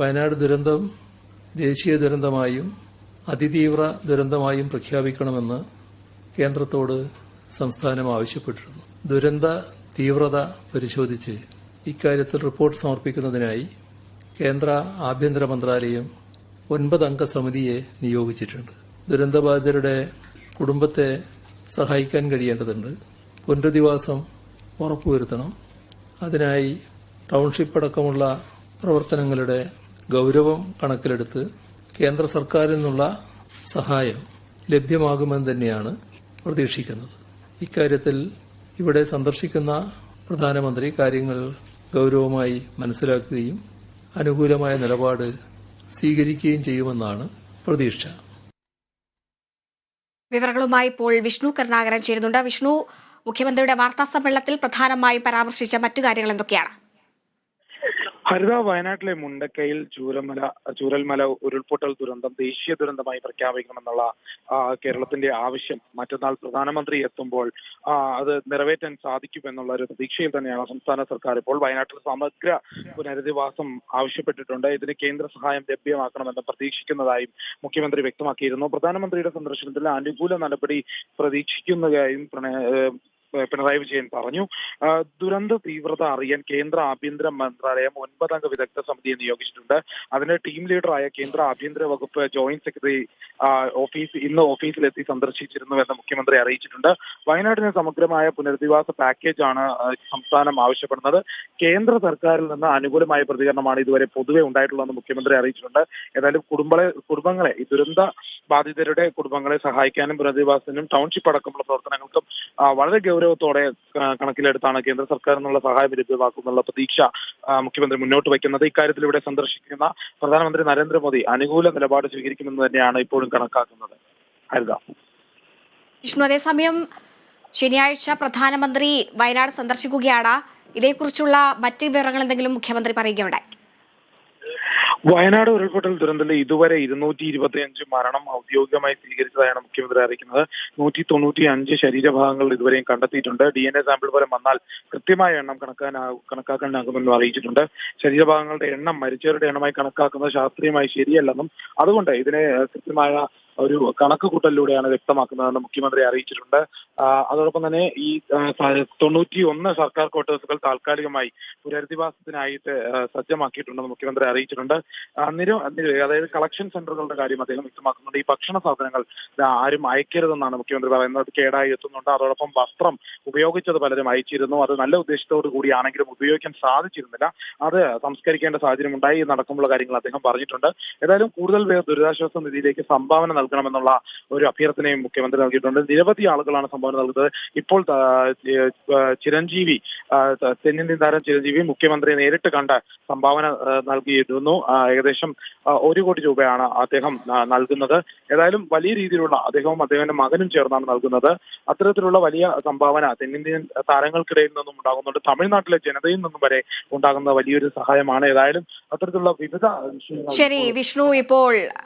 വയനാട് ദുരന്തം ദേശീയ ദുരന്തമായും അതിതീവ്ര ദുരന്തമായും പ്രഖ്യാപിക്കണമെന്ന് കേന്ദ്രത്തോട് സംസ്ഥാനം ആവശ്യപ്പെട്ടിരുന്നു. ദുരന്ത തീവ്രത പരിശോധിച്ച് ഇക്കാര്യത്തിൽ റിപ്പോർട്ട് സമർപ്പിക്കുന്നതിനായി കേന്ദ്ര ആഭ്യന്തര മന്ത്രാലയം ഒൻപതംഗ സമിതിയെ നിയോഗിച്ചിട്ടുണ്ട്. ദുരന്തബാധിതരുടെ കുടുംബത്തെ സഹായിക്കാൻ കഴിയേണ്ടതുണ്ട്. പുനരധിവാസം ഉറപ്പുവരുത്തണം. അതിനായി ടൗൺഷിപ്പ് അടക്കമുള്ള പ്രവർത്തനങ്ങളുടെ ഗൗരവം കണക്കിലെടുത്ത് കേന്ദ്ര സർക്കാരിൽ നിന്നുള്ള സഹായം ലഭ്യമാകുമെന്ന് തന്നെയാണ് പ്രതീക്ഷിക്കുന്നത്. ഇക്കാര്യത്തിൽ ഇവിടെ സന്ദർശിക്കുന്ന പ്രധാനമന്ത്രി കാര്യങ്ങൾ ഗൗരവമായി മനസ്സിലാക്കുകയും അനുകൂലമായ നിലപാട് സ്വീകരിക്കുകയും ചെയ്യുമെന്നാണ് പ്രതീക്ഷ. വിവരങ്ങളുമായി ഇപ്പോൾ വിഷ്ണു കരുണാകരൻ ചേരുന്നുണ്ട്. വിഷ്ണു മുഖ്യമന്ത്രിയുടെ വാർത്താ സമ്മേളനത്തിൽ പ്രധാനമായും പരാമർശിച്ച മറ്റു കാര്യങ്ങൾ എന്തൊക്കെയാണ്? ഹരിത വയനാട്ടിലെ മുണ്ടക്കയിൽ ചൂരമല ചൂരൽമല ഉരുൾപൊട്ടൽ ദുരന്തം ദേശീയ ദുരന്തമായി പ്രഖ്യാപിക്കണമെന്നുള്ള കേരളത്തിന്റെ ആവശ്യം മറ്റന്നാൾ പ്രധാനമന്ത്രി എത്തുമ്പോൾ അത് നിറവേറ്റാൻ സാധിക്കുമെന്നുള്ള ഒരു പ്രതീക്ഷയിൽ തന്നെയാണ് സംസ്ഥാന സർക്കാർ ഇപ്പോൾ വയനാട്ടിൽ സമഗ്ര പുനരധിവാസം ആവശ്യപ്പെട്ടിട്ടുണ്ട്. ഇതിന് കേന്ദ്ര സഹായം ലഭ്യമാക്കണമെന്ന് പ്രതീക്ഷിക്കുന്നതായും മുഖ്യമന്ത്രി വ്യക്തമാക്കിയിരുന്നു. പ്രധാനമന്ത്രിയുടെ സന്ദർശനത്തിൽ അനുകൂല നടപടി പ്രതീക്ഷിക്കുന്നതായും പിണറായി വിജയൻ പറഞ്ഞു. ദുരന്ത തീവ്രത അറിയാൻ കേന്ദ്ര ആഭ്യന്തര മന്ത്രാലയം ഒൻപതംഗ വിദഗ്ധ സമിതിയെ നിയോഗിച്ചിട്ടുണ്ട്. അതിന്റെ ടീം ലീഡറായ കേന്ദ്ര ആഭ്യന്തര വകുപ്പ് ജോയിന്റ് സെക്രട്ടറി ഓഫീസ് ഇന്ന് ഓഫീസിലെത്തി സന്ദർശിച്ചിരുന്നുവെന്ന് മുഖ്യമന്ത്രി അറിയിച്ചിട്ടുണ്ട്. വയനാടിന് സമഗ്രമായ പുനരധിവാസ പാക്കേജ് ആണ് സംസ്ഥാനം ആവശ്യപ്പെടുന്നത്. കേന്ദ്ര സർക്കാരിൽ നിന്ന് അനുകൂലമായ പ്രതികരണമാണ് ഇതുവരെ പൊതുവെ ഉണ്ടായിട്ടുള്ളതെന്ന് മുഖ്യമന്ത്രി അറിയിച്ചിട്ടുണ്ട്. ഏതായാലും കുടുംബങ്ങളെ കുടുംബങ്ങളെ ഈ ദുരന്ത ബാധിതരുടെ കുടുംബങ്ങളെ സഹായിക്കാനും പുനരധിവാസത്തിനും ടൗൺഷിപ്പ് അടക്കമുള്ള പ്രവർത്തനങ്ങൾക്കും വളരെ വളരെ ഗൗരവത്തോടെ കണക്കിലെടുത്താണ് കേന്ദ്ര സർക്കാർ എന്നുള്ള സഹായം ലഭ്യമാക്കുമെന്നുള്ള പ്രതീക്ഷ മുഖ്യമന്ത്രി മുന്നോട്ട് വയ്ക്കുന്നത്. ഇക്കാര്യത്തിൽ ഇവിടെ സന്ദർശിക്കുന്ന പ്രധാനമന്ത്രി നരേന്ദ്രമോദി അനുകൂല നിലപാട് സ്വീകരിക്കുമെന്ന് തന്നെയാണ് ഇപ്പോഴും കണക്കാക്കുന്നത്. ഹരിത. വിഷ്ണു അതേസമയം ശനിയാഴ്ച പ്രധാനമന്ത്രി വയനാട് സന്ദർശിക്കുകയാണ്. ഇതേക്കുറിച്ചുള്ള മറ്റ് വിവരങ്ങൾ എന്തെങ്കിലും മുഖ്യമന്ത്രി പറയുകയുണ്ടായി? വയനാട് ഉരുൾപൊട്ടൽ ദുരന്തത്തിൽ ഇതുവരെ ഇരുന്നൂറ്റി ഇരുപത്തിയഞ്ച് മരണം ഔദ്യോഗികമായി സ്ഥിരീകരിച്ചതായാണ് മുഖ്യമന്ത്രി അറിയിക്കുന്നത്. നൂറ്റി തൊണ്ണൂറ്റി അഞ്ച് ശരീരഭാഗങ്ങൾ ഇതുവരെയും കണ്ടെത്തിയിട്ടുണ്ട്. ഡി എൻ എ സാമ്പിൾ ഫലം വന്നാൽ കൃത്യമായ എണ്ണം കണക്കാൻ കണക്കാക്കാനാകുമെന്നും അറിയിച്ചിട്ടുണ്ട്. ശരീരഭാഗങ്ങളുടെ എണ്ണം മരിച്ചവരുടെ എണ്ണമായി കണക്കാക്കുന്നത് ശാസ്ത്രീയമായി ശരിയല്ലെന്നും അതുകൊണ്ട് ഇതിനെ കൃത്യമായ ഒരു കണക്ക് കൂട്ടലിലൂടെയാണ് വ്യക്തമാക്കുന്നതെന്ന് മുഖ്യമന്ത്രി അറിയിച്ചിട്ടുണ്ട്. അതോടൊപ്പം തന്നെ ഈ തൊണ്ണൂറ്റി ഒന്ന് സർക്കാർ ക്വാർട്ടേഴ്സുകൾ താൽക്കാലികമായി പുനരധിവാസത്തിനായിട്ട് സജ്ജമാക്കിയിട്ടുണ്ടെന്ന് മുഖ്യമന്ത്രി അറിയിച്ചിട്ടുണ്ട്. നിര അതായത് കളക്ഷൻ സെന്ററുകളുടെ കാര്യം അദ്ദേഹം വ്യക്തമാക്കുന്നുണ്ട്. ഈ ഭക്ഷണ സാധനങ്ങൾ ആരും അയക്കരുതെന്നാണ് മുഖ്യമന്ത്രി പറയുന്നത്. കേടായി എത്തുന്നുണ്ട്. അതോടൊപ്പം വസ്ത്രം ഉപയോഗിച്ചത് പലരും അയച്ചിരുന്നു. അത് നല്ല ഉദ്ദേശത്തോടു കൂടിയാണെങ്കിലും ഉപയോഗിക്കാൻ സാധിച്ചിരുന്നില്ല. അത് സംസ്കരിക്കേണ്ട സാഹചര്യം ഉണ്ടായി നടക്കുമ്പോൾ കാര്യങ്ങൾ അദ്ദേഹം പറഞ്ഞിട്ടുണ്ട്. ഏതായാലും കൂടുതൽ പേർ ദുരിതാശ്വാസ നിധിയിലേക്ക് സംഭാവന നൽകണമെന്നുള്ള ഒരു അഭ്യർത്ഥനയും മുഖ്യമന്ത്രി നൽകിയിട്ടുണ്ട്. നിരവധി ആളുകളാണ് സംഭാവന നൽകുന്നത്. ഇപ്പോൾ ചിരഞ്ജീവി തെന്നിന്ത്യൻ താരം ചിരഞ്ജീവി മുഖ്യമന്ത്രിയെ നേരിട്ട് കണ്ട് സംഭാവന നൽകിയിരുന്നു. ഏകദേശം ഒരു കോടി രൂപയാണ് അദ്ദേഹം നൽകുന്നത്. ഏതായാലും വലിയ രീതിയിലുള്ള അദ്ദേഹവും അദ്ദേഹത്തിന്റെ മകനും ചേർന്നാണ് നൽകുന്നത്. അത്തരത്തിലുള്ള വലിയ സംഭാവന തെന്നിന്ത്യൻ താരങ്ങൾക്കിടയിൽ നിന്നും ഉണ്ടാകുന്നുണ്ട്. തമിഴ്നാട്ടിലെ ജനതയിൽ നിന്നും വരെ ഉണ്ടാകുന്ന വലിയൊരു സഹായമാണ്. ഏതായാലും അത്തരത്തിലുള്ള വിവിധ ശരി വിഷ്ണു ഇപ്പോൾ